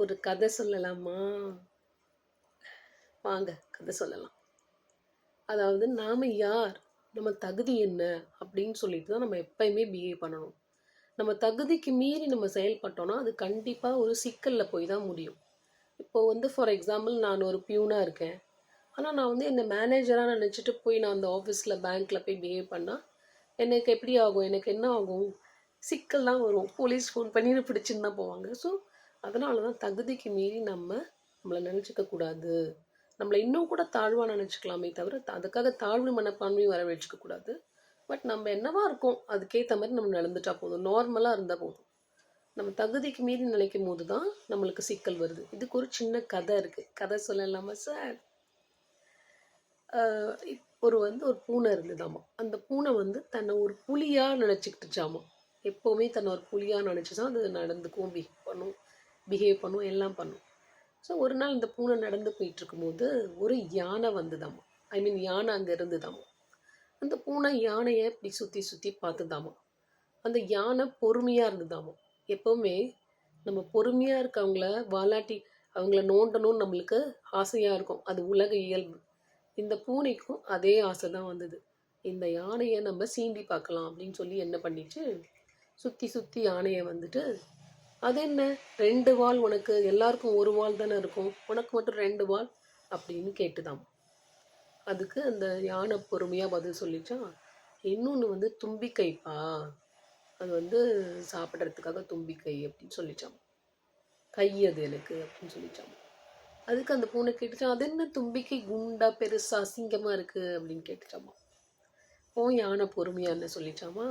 ஒரு கதை சொல்லலாமா? வாங்க கதை சொல்லலாம். அதாவது நாம் யார்? நம்ம தகுதி என்ன? அப்படின்னு சொல்லிட்டு தான் நம்ம எப்பயுமே பிஹேவ் பண்ணணும். நம்ம தகுதிக்கு மீறி நம்ம செயல்பட்டோம்னா அது கண்டிப்பாக ஒரு சிக்கலில் போய் தான் முடியும். இப்போ வந்து ஃபார் எக்ஸாம்பிள் நான் ஒரு பியூனாக இருக்கேன். ஆனால் நான் வந்து என்னை மேனேஜராக நினச்சிட்டு போய் நான் அந்த ஆஃபீஸில் பேங்க்கில் போய் பிஹேவ் பண்ணால் எனக்கு எப்படி ஆகும்? எனக்கு என்ன ஆகும்? சிக்கல் தான் வரும். போலீஸ் ஃபோன் பண்ணி பிடிச்சின்னு தான் போவாங்க. ஸோ அதனால தான் தகுதிக்கு மீறி நம்ம நம்மளை நினச்சிக்க கூடாது. நம்மளை இன்னும் கூட தாழ்வாக நினச்சிக்கலாமே தவிர அதுக்காக தாழ்வு மனப்பான்மையும் வர வச்சுக்க கூடாது. பட் நம்ம என்னவா இருக்கோம் அதுக்கேற்ற மாதிரி நம்ம நடந்துட்டா போதும். நார்மலாக இருந்தால் போதும். நம்ம தகுதிக்கு மீறி நினைக்கும் போது தான் நம்மளுக்கு சிக்கல் வருது. இதுக்கு ஒரு சின்ன கதை இருக்குது கதை சொல்லலாமா சார் ஒரு வந்து ஒரு பூனை இருந்ததாமா. அந்த பூனை வந்து தன்னை ஒரு புலியாக நினச்சிக்கிட்டுச்சாமா. எப்போவுமே தன்னை ஒரு புலியாக நினச்சிச்சா அது நடந்துக்கும் பிஹேவ் பண்ணும். பிஹேவ் பண்ணும் எல்லாம் பண்ணும். ஸோ ஒரு நாள் இந்த பூனை நடந்து போயிட்டு இருக்கும்போது ஒரு யானை வந்துதாமா. ஐ மீன் யானை அங்கே இருந்துதாமா. அந்த பூனை யானையை இப்படி சுற்றி சுற்றி பார்த்துதாமா. அந்த யானை பொறுமையாக இருந்துதாமா. எப்போவுமே நம்ம பொறுமையாக இருக்கவங்கள வாலாட்டி அவங்கள நோண்டணும்னு நம்மளுக்கு ஆசையாக இருக்கும். அது உலக இயல்பு. இந்த பூனைக்கும் அதே ஆசை தான் வந்தது. இந்த யானையை நம்ம சீண்டி பார்க்கலாம் அப்படின்னு சொல்லி என்ன பண்ணிச்சு சுற்றி சுற்றி யானையை வந்துட்டு அது என்ன ரெண்டு வால் உனக்கு எல்லாருக்கும் ஒரு வால் தானே இருக்கும். உனக்கு மட்டும் ரெண்டு வால் அப்படின்னு கேட்டுதாம் அதுக்கு அந்த யானை பொறுமையாக பதில் சொல்லிச்சா இன்னொன்று வந்து தும்பிக்கைப்பா. அது வந்து சாப்பிட்றதுக்காக தும்பிக்கை அப்படின்னு சொல்லிச்சான் கை அது எனக்கு அப்படின்னு சொல்லிச்சான் அதுக்கு அந்த பூனை கேட்டுச்சான் அது என்ன தும்பிக்கை குண்டா பெருசா அசிங்கமாக இருக்குது அப்படின்னு கேட்டுச்சாமா. ஓ யானை பொறுமையா என்ன சொல்லிச்சாமா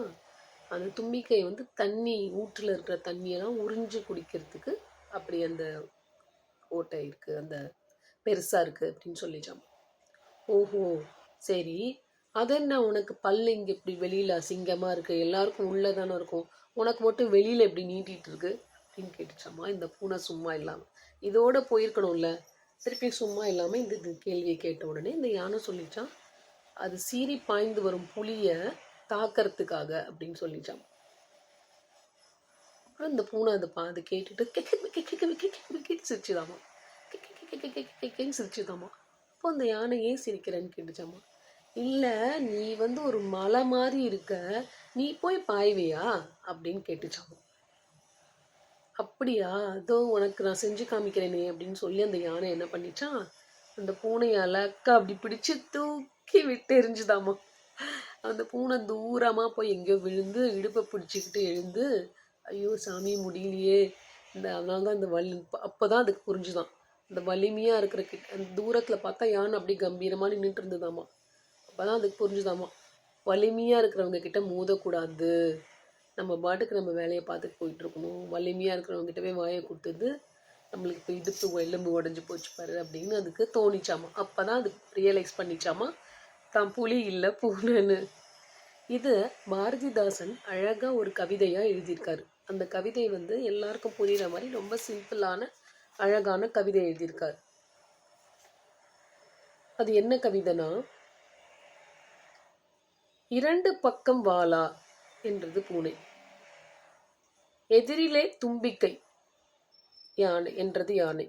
அந்த தும்பிக்கை வந்து தண்ணி ஊற்றில் இருக்கிற தண்ணியெல்லாம் உறிஞ்சு குடிக்கிறதுக்கு அப்படி அந்த ஓட்டை இருக்குது அந்த பெருசாக இருக்குது அப்படின்னு சொல்லிச்சாமா ஓஹோ சரி. அது என்ன உனக்கு பல்லு இங்கே இப்படி வெளியில் அசிங்கமாக இருக்குது எல்லாருக்கும் உள்ளே தானே இருக்கும். உனக்கு மட்டும் வெளியில் இப்படி நீட்டிகிட்டு இருக்கு? அப்படின்னு கேட்டுச்சாமா இந்த பூனை சும்மா இல்லாமல் இதோட போயிருக்கணும்ல. திருப்பி சும்மா இல்லாமல் இந்த கேள்வியை கேட்ட உடனே இந்த யானை சொல்லிச்சான் அது சீறி பாய்ந்து வரும் புலியை தாக்கிறதுக்காக அப்படின்னு சொல்லிச்சான் அப்புறம் இந்த பூனை அதை பா அதை கேட்டுட்டு சிரிச்சுதாமா கேட்க சிரிச்சுதாமா அப்போ அந்த யானை ஏன் சிரிக்கிறேன்னு கேட்டுச்சாமா இல்லை நீ வந்து ஒரு மலை மாதிரி இருக்க நீ போய் பாய்வியா அப்படின்னு கேட்டுச்சாமா அப்படியா அதோ உனக்கு நான் செஞ்சு காமிக்கிறேனே அப்படின்னு சொல்லி அந்த யானை என்ன பண்ணிச்சான் அந்த பூனையை அலக்கா அப்படி பிடிச்சு தூக்கி விட்டு எரிஞ்சுதாமா அந்த பூனை தூரமாக போய் எங்கேயோ விழுந்து இடுப்பை பிடிச்சிக்கிட்டு எழுந்து ஐயோ சாமி முடியலையே. இந்த அதனால தான் இந்த வலி அப்போ தான் அதுக்கு புரிஞ்சுதான். இந்த வலிமையாக இருக்கிற கிட்ட அந்த தூரத்தில் பார்த்தா யானை அப்படி கம்பீரமாக நின்றுட்டு இருந்ததாமா? அப்போ தான் அதுக்கு புரிஞ்சுதாமா. வலிமையாக இருக்கிறவங்க கிட்ட மோதக்கூடாது. நம்ம பாட்டுக்கு நம்ம வேலையை பார்த்துட்டு போயிட்டுருக்கணும் வலிமையாக இருக்கிறவங்க கிட்டவே வாயை கொடுத்தது நம்மளுக்கு இப்போ இடுப்பு எலும்பு உடஞ்சி போச்சு பாரு அப்படின்னு அதுக்கு தோணிச்சாமா? அப்போ தான் அது ரியலைஸ் பண்ணிச்சாமா? தான் புலி இல்லை பூனைன்னு. இது பாரதிதாசன் அழகாக ஒரு கவிதையாக எழுதியிருக்காரு. அந்த கவிதை வந்து எல்லாருக்கும் புரிகிற மாதிரி ரொம்ப சிம்பிளான அழகான கவிதை எழுதியிருக்காரு. அது என்ன கவிதைனா இரண்டு பக்கம் வாளா என்றது பூனை. எதிரிலே தும்பிக்கை யானை என்றது யானை.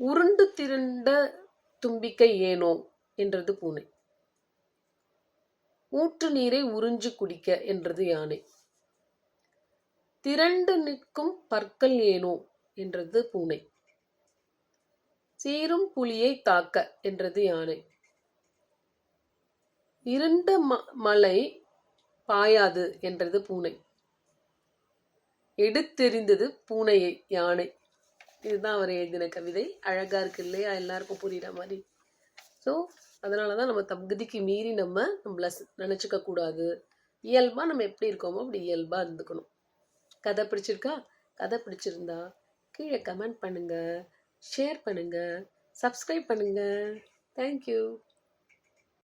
உருண்டு திரண்ட தும்பிக்கை ஏனோ? என்றது பூனை. ஊற்று நீரை உறிஞ்சு குடிக்க என்றது யானை. திரண்டு நிற்கும் பற்கள் ஏனோ? என்றது பூனை. சீரும் புலியை தாக்க என்றது யானை. இருண்ட ம மலை பாயாது என்றது பூனை. எடுத்தெறிந்தது பூனையை யானை. இதுதான் அவர் எழுதின கவிதை. அழகா இருக்கு இல்லையா? எல்லாருக்கும் புரியுற மாதிரி. ஸோ அதனால தான் நம்ம தகுதிக்கு மீறி நம்ம நம்மள ஸ்- நினைச்சுக்க கூடாது. இயல்பா நம்ம எப்படி இருக்கோமோ அப்படி இயல்பா இருந்துக்கணும். கதை பிடிச்சிருக்கா? கதை பிடிச்சிருந்தா கீழே கமெண்ட் பண்ணுங்க ஷேர் பண்ணுங்க சப்ஸ்கிரைப் பண்ணுங்க. தேங்க்யூ